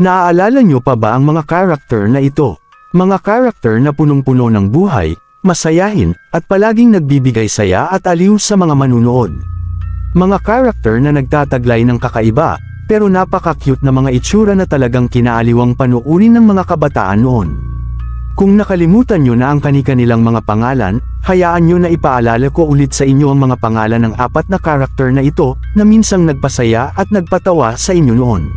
Naaalala nyo pa ba ang mga karakter na ito? Mga karakter na punong-puno ng buhay, masayahin, at palaging nagbibigay saya at aliw sa mga manunood. Mga karakter na nagtataglay ng kakaiba, pero napaka-cute na mga itsura na talagang kinaaliwang panuurin ng mga kabataan noon. Kung nakalimutan nyo na ang kani-kanilang mga pangalan, hayaan nyo na ipaalala ko ulit sa inyo ang mga pangalan ng apat na karakter na ito, na minsang nagpasaya at nagpatawa sa inyo noon.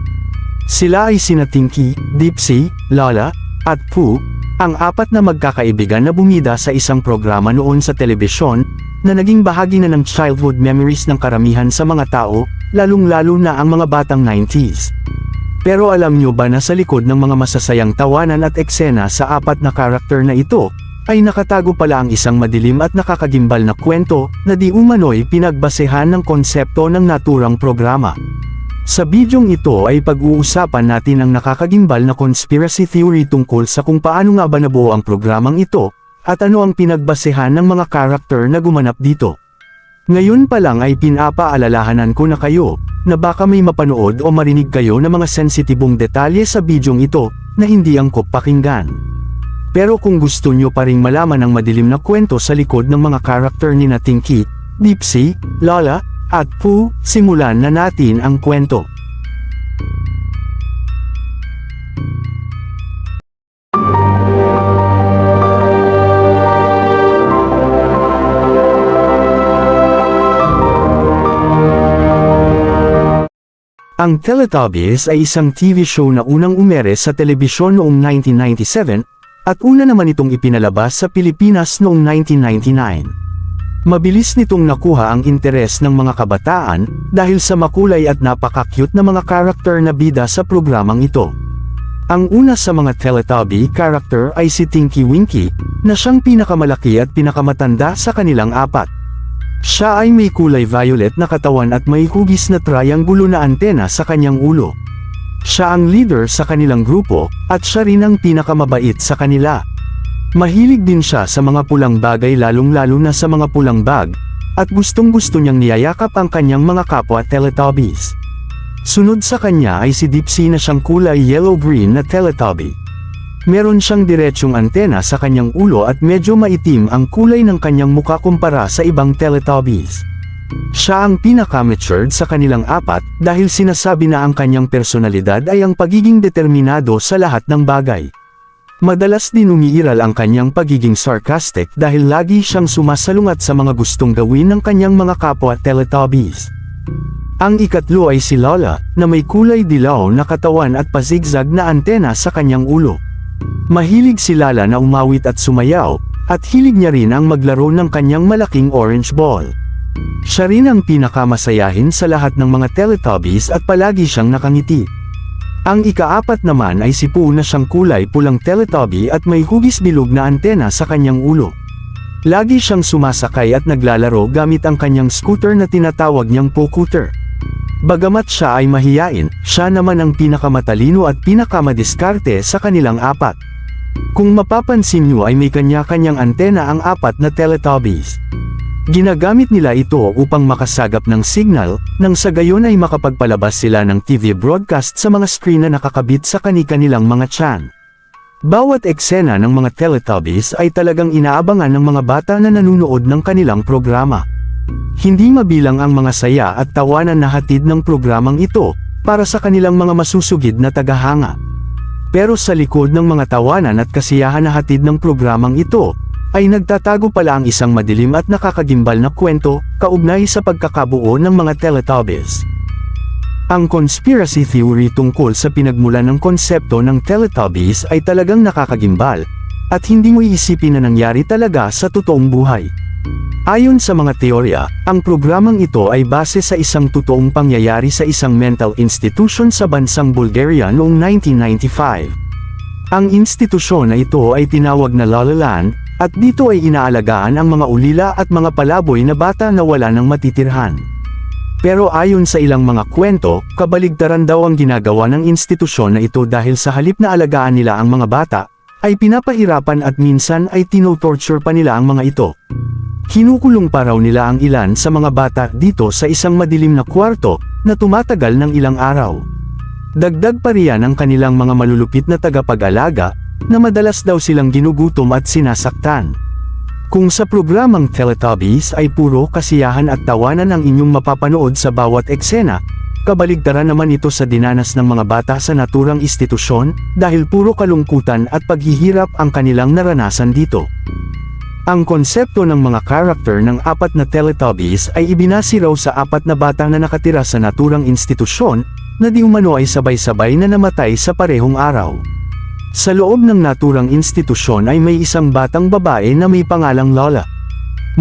Sila ay sina Tinky, Dipsy, Lala, at Pooh, ang apat na magkakaibigan na bumida sa isang programa noon sa telebisyon, na naging bahagi na ng childhood memories ng karamihan sa mga tao, lalong-lalo na ang mga batang 90s. Pero alam nyo ba na sa likod ng mga masasayang tawanan at eksena sa apat na karakter na ito, ay nakatago pala ang isang madilim at nakakagimbal na kwento na di umano'y pinagbasehan ng konsepto ng naturang programa. Sa bidyong ito ay pag-uusapan natin ang nakakagimbal na conspiracy theory tungkol sa kung paano nga ba nabuo ang programang ito, at ano ang pinagbasehan ng mga karakter na gumanap dito. Ngayon pa lang ay pinapaalalahanan ko na kayo, na baka may mapanood o marinig kayo ng mga sensitibong detalye sa bidyong ito, na hindi angkop pakinggan. Pero kung gusto nyo pa ring malaman ang madilim na kwento sa likod ng mga karakter ni na Tinky, Dipsy, Lola, at Pooh, simulan na natin ang kwento. Ang Teletubbies ay isang TV show na unang umere sa telebisyon noong 1997, at una naman itong ipinalabas sa Pilipinas noong 1999. Mabilis nitong nakuha ang interes ng mga kabataan, dahil sa makulay at napaka-cute na mga karakter na bida sa programang ito. Ang una sa mga Teletubby character ay si Tinky Winky, na siyang pinakamalaki at pinakamatanda sa kanilang apat. Siya ay may kulay violet na katawan at may hugis na triangulo na antena sa kanyang ulo. Siya ang leader sa kanilang grupo, at siya rin ang pinakamabait sa kanila. Mahilig din siya sa mga pulang bagay lalong-lalo na sa mga pulang bag, at gustong-gusto niyang niyayakap ang kanyang mga kapwa Teletubbies. Sunod sa kanya ay si Dipsy na siyang kulay yellow-green na Teletubby. Meron siyang diretsyong antena sa kanyang ulo at medyo maitim ang kulay ng kanyang muka kumpara sa ibang Teletubbies. Siya ang pinaka-matured sa kanilang apat dahil sinasabi na ang kanyang personalidad ay ang pagiging determinado sa lahat ng bagay. Madalas din umiiral ang kanyang pagiging sarcastic dahil lagi siyang sumasalungat sa mga gustong gawin ng kanyang mga kapwa Teletubbies. Ang ikatlo ay si Lola, na may kulay dilaw na katawan at pazigzag na antena sa kanyang ulo. Mahilig si Lala na umawit at sumayaw, at hilig niya rin ang maglaro ng kanyang malaking orange ball. Siya rin ang pinakamasayahin sa lahat ng mga Teletubbies at palagi siyang nakangiti. Ang ikaapat naman ay si Pooh na siyang kulay pulang Teletubby at may hugis bilog na antena sa kanyang ulo. Lagi siyang sumasakay at naglalaro gamit ang kanyang scooter na tinatawag niyang Pooh-cooter. Bagamat siya ay mahiyain, siya naman ang pinakamatalino at pinakamadiskarte sa kanilang apat. Kung mapapansin niyo ay may kanya-kanyang antena ang apat na Teletubbies. Ginagamit nila ito upang makasagap ng signal, nang sa gayon ay makapagpalabas sila ng TV broadcast sa mga screen na nakakabit sa kani-kanilang mga tiyan. Bawat eksena ng mga Teletubbies ay talagang inaabangan ng mga bata na nanunood ng kanilang programa. Hindi mabilang ang mga saya at tawanan na hatid ng programang ito, para sa kanilang mga masusugid na tagahanga. Pero sa likod ng mga tawanan at kasiyahan na hatid ng programang ito, ay nagtatago pala ang isang madilim at nakakagimbal na kwento, kaugnay sa pagkakabuo ng mga Teletubbies. Ang conspiracy theory tungkol sa pinagmulan ng konsepto ng Teletubbies ay talagang nakakagimbal, at hindi mo iisipin na nangyari talaga sa totoong buhay. Ayon sa mga teorya, ang programang ito ay base sa isang totoong pangyayari sa isang mental institution sa bansang Bulgaria noong 1995. Ang institusyon na ito ay tinawag na La La Land, at dito ay inaalagaan ang mga ulila at mga palaboy na bata na wala ng matitirhan. Pero ayon sa ilang mga kwento, kabaligtaran daw ang ginagawa ng institusyon na ito dahil sa halip na alagaan nila ang mga bata, ay pinapahirapan at minsan ay tinotorture pa nila ang mga ito. Kinukulong pa raw nila ang ilan sa mga bata dito sa isang madilim na kwarto, na tumatagal ng ilang araw. Dagdag pa riyan ang kanilang mga malulupit na tagapag-alaga, na madalas daw silang ginugutom at sinasaktan. Kung sa programang Teletubbies ay puro kasiyahan at tawanan ang inyong mapapanood sa bawat eksena, kabaligtaran naman ito sa dinanas ng mga bata sa naturang institusyon, dahil puro kalungkutan at paghihirap ang kanilang naranasan dito. Ang konsepto ng mga karakter ng apat na Teletubbies ay ibinasi sa apat na bata na nakatira sa naturang institusyon, na di umano ay sabay-sabay na namatay sa parehong araw. Sa loob ng naturang institusyon ay may isang batang babae na may pangalang Lola.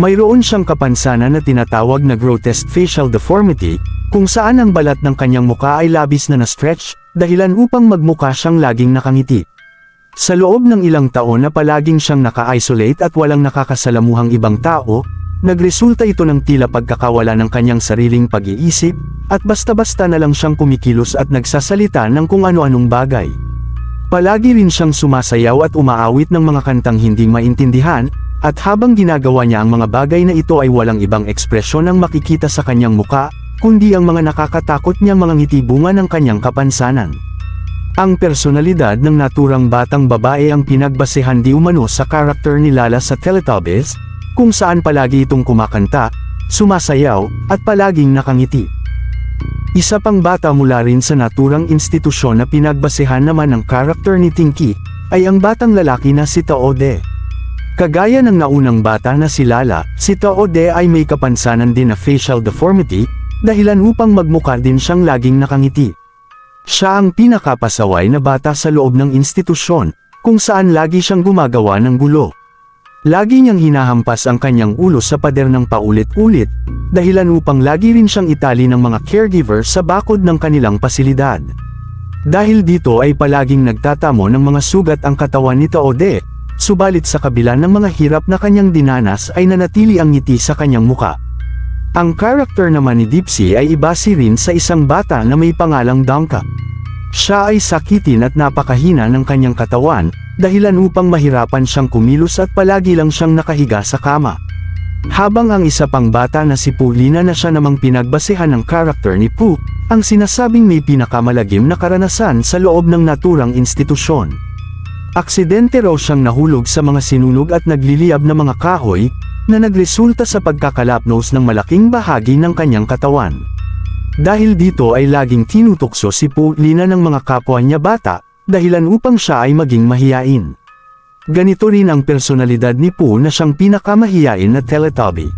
Mayroon siyang kapansanan na tinatawag na grotesque facial deformity, kung saan ang balat ng kanyang muka ay labis na na-stretch, dahilan upang magmukha siyang laging nakangiti. Sa loob ng ilang taon na palaging siyang naka-isolate at walang nakakasalamuhang ibang tao, nagresulta ito ng tila pagkakawala ng kanyang sariling pag-iisip, at basta-basta na lang siyang kumikilos at nagsasalita ng kung ano-anong bagay. Palagi rin siyang sumasayaw at umaawit ng mga kantang hindi maintindihan, at habang ginagawa niya ang mga bagay na ito ay walang ibang ekspresyon ang makikita sa kanyang muka, kundi ang mga nakakatakot niyang mga ngiti bunga ng kanyang kapansanan. Ang personalidad ng naturang batang babae ang pinagbasehan di umano sa karakter ni Lala sa Teletubbies, kung saan palagi itong kumakanta, sumasayaw, at palaging nakangiti. Isa pang bata mula rin sa naturang institusyon na pinagbasehan naman ng karakter ni Tinky, ay ang batang lalaki na si Taode. Kagaya ng naunang bata na si Lala, si Taode ay may kapansanan din na facial deformity, dahilan upang magmukha din siyang laging nakangiti. Siya ang pinakapasaway na bata sa loob ng institusyon, kung saan lagi siyang gumagawa ng gulo. Lagi niyang hinahampas ang kanyang ulo sa pader ng paulit-ulit, dahilan upang lagi rin siyang itali ng mga caregiver sa bakod ng kanilang pasilidad. Dahil dito ay palaging nagtatamo ng mga sugat ang katawan ni Taode, subalit sa kabila ng mga hirap na kanyang dinanas ay nanatili ang ngiti sa kanyang muka. Ang karakter naman ni Dipsy ay ibasi rin sa isang bata na may pangalang Donka. Siya ay sakitin at napakahina ng kanyang katawan, dahilan upang mahirapan siyang kumilos at palagi lang siyang nakahiga sa kama. Habang ang isa pang bata na si Paulina na siya namang pinagbasehan ng karakter ni Pooh, ang sinasabing may pinakamalagim na karanasan sa loob ng naturang institusyon. Aksidente raw siyang nahulog sa mga sinunog at nagliliyab na mga kahoy, na nagresulta sa pagkakalapnos ng malaking bahagi ng kanyang katawan. Dahil dito ay laging tinutukso si Paulina ng mga kapwa niya bata, dahilan upang siya ay maging mahiyain. Ganito rin ang personalidad ni Pooh na siyang pinakamahiyain na Teletubby.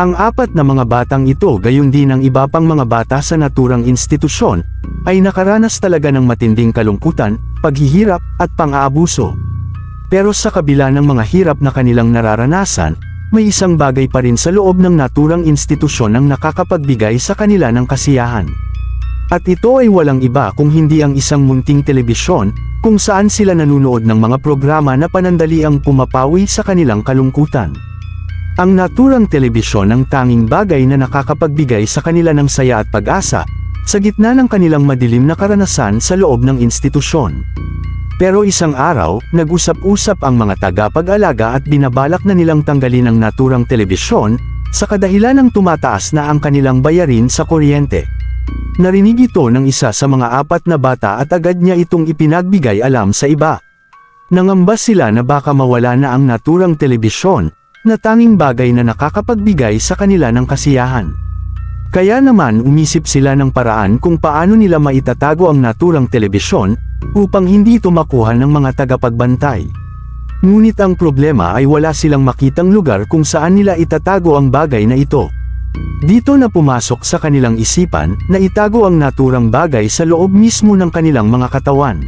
Ang apat na mga batang ito gayon din ang iba pang mga bata sa naturang institusyon, ay nakaranas talaga ng matinding kalungkutan, paghihirap, at pang-aabuso. Pero sa kabila ng mga hirap na kanilang nararanasan, may isang bagay pa rin sa loob ng naturang institusyon ang nakakapagbigay sa kanila ng kasiyahan. At ito ay walang iba kung hindi ang isang munting telebisyon, kung saan sila nanunood ng mga programa na panandaliang pumapawi sa kanilang kalungkutan. Ang naturang telebisyon ang tanging bagay na nakakapagbigay sa kanila ng saya at pag-asa, sa gitna ng kanilang madilim na karanasan sa loob ng institusyon. Pero isang araw, nag-usap-usap ang mga tagapag-alaga at binabalak na nilang tanggalin ang naturang telebisyon, sa kadahilan ng tumataas na ang kanilang bayarin sa kuryente. Narinig ito ng isa sa mga apat na bata at agad niya itong ipinagbigay alam sa iba. Nangamba sila na baka mawala na ang naturang telebisyon, na tanging bagay na nakakapagbigay sa kanila ng kasiyahan. Kaya naman umisip sila ng paraan kung paano nila maitatago ang naturang telebisyon, upang hindi ito makuha ng mga tagapagbantay. Ngunit ang problema ay wala silang makitang lugar kung saan nila itatago ang bagay na ito. Dito na pumasok sa kanilang isipan na itago ang naturang bagay sa loob mismo ng kanilang mga katawan.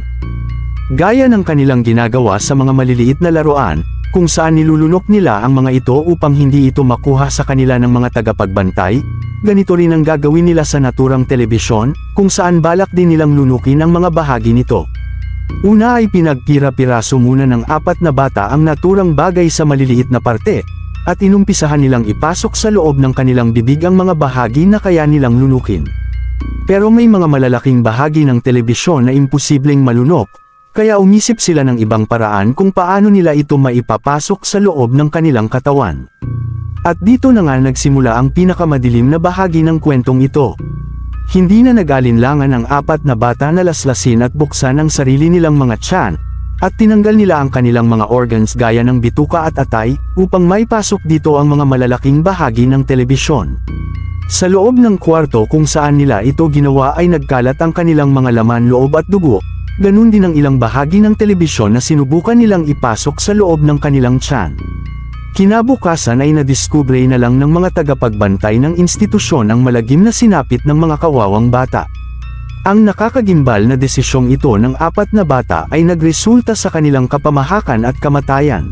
Gaya ng kanilang ginagawa sa mga maliliit na laruan, kung saan nilulunok nila ang mga ito upang hindi ito makuha sa kanila ng mga tagapagbantay, ganito rin ang gagawin nila sa naturang telebisyon, kung saan balak din nilang lunukin ang mga bahagi nito. Una ay pinagpira-piraso muna ng apat na bata ang naturang bagay sa maliliit na parte, at inumpisahan nilang ipasok sa loob ng kanilang bibig ang mga bahagi na kaya nilang lunukin. Pero may mga malalaking bahagi ng telebisyon na imposibleng malunok, kaya umisip sila ng ibang paraan kung paano nila ito maipapasok sa loob ng kanilang katawan. At dito na nga nagsimula ang pinakamadilim na bahagi ng kwentong ito. Hindi na nag-alinlangan ang apat na bata na laslasin at buksan ang sarili nilang mga tiyan, at tinanggal nila ang kanilang mga organs gaya ng bituka at atay, upang may pasok dito ang mga malalaking bahagi ng telebisyon. Sa loob ng kwarto kung saan nila ito ginawa ay nagkalat ang kanilang mga laman loob at dugo, ganun din ang ilang bahagi ng telebisyon na sinubukan nilang ipasok sa loob ng kanilang tiyan. Kinabukasan ay nadiskubre na lang ng mga tagapagbantay ng institusyon ang malagim na sinapit ng mga kawawang bata. Ang nakakagimbal na desisyong ito ng apat na bata ay nagresulta sa kanilang kapamahakan at kamatayan.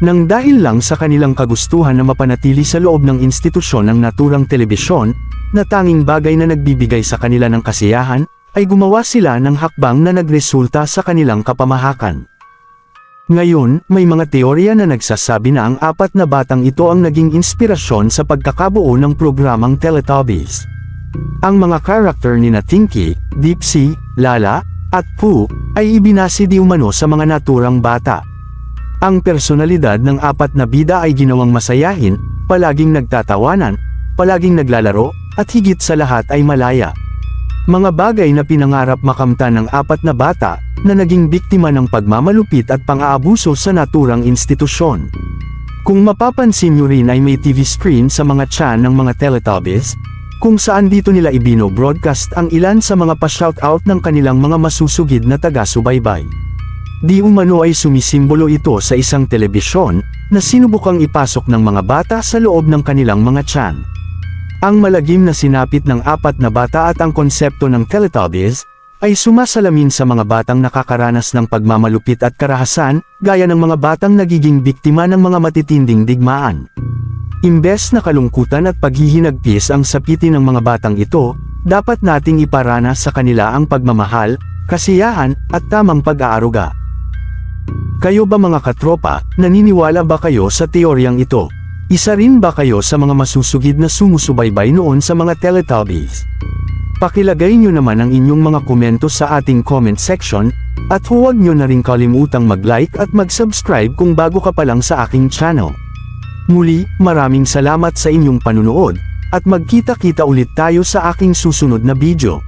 Nang dahil lang sa kanilang kagustuhan na mapanatili sa loob ng institusyon ng naturang telebisyon, na tanging bagay na nagbibigay sa kanila ng kasiyahan, ay gumawa sila ng hakbang na nagresulta sa kanilang kapamahakan. Ngayon, may mga teorya na nagsasabi na ang apat na batang ito ang naging inspirasyon sa pagkakabuo ng programang Teletubbies. Ang mga karakter ni na Tinky, Dipsy, Lala, at Pooh, ay ibinasi di umano sa mga naturang bata. Ang personalidad ng apat na bida ay ginawang masayahin, palaging nagtatawanan, palaging naglalaro, at higit sa lahat ay malaya. Mga bagay na pinangarap makamtan ng apat na bata, na naging biktima ng pagmamalupit at pang-aabuso sa naturang institusyon. Kung mapapansin nyo rin ay may TV screen sa mga tiyan ng mga Teletubbies, kung saan dito nila ibino-broadcast ang ilan sa mga pa-shoutout ng kanilang mga masusugid na taga-subaybay. Di umano ay sumisimbolo ito sa isang telebisyon, na sinubukang ipasok ng mga bata sa loob ng kanilang mga tiyan. Ang malagim na sinapit ng apat na bata at ang konsepto ng Teletubbies, ay sumasalamin sa mga batang nakakaranas ng pagmamalupit at karahasan, gaya ng mga batang nagiging biktima ng mga matitinding digmaan. Imbes na kalungkutan at paghihinagpis ang sapitin ng mga batang ito, dapat nating iparana sa kanila ang pagmamahal, kasiyahan, at tamang pag-aaruga. Kayo ba mga katropa, naniniwala ba kayo sa teoryang ito? Isa rin ba kayo sa mga masusugid na sumusubaybay noon sa mga Teletubbies? Pakilagay nyo naman ang inyong mga komento sa ating comment section, at huwag nyo na rin kalimutang mag-like at mag-subscribe kung bago ka pa lang sa aking channel. Muli, maraming salamat sa inyong panunood, at magkita-kita ulit tayo sa aking susunod na video.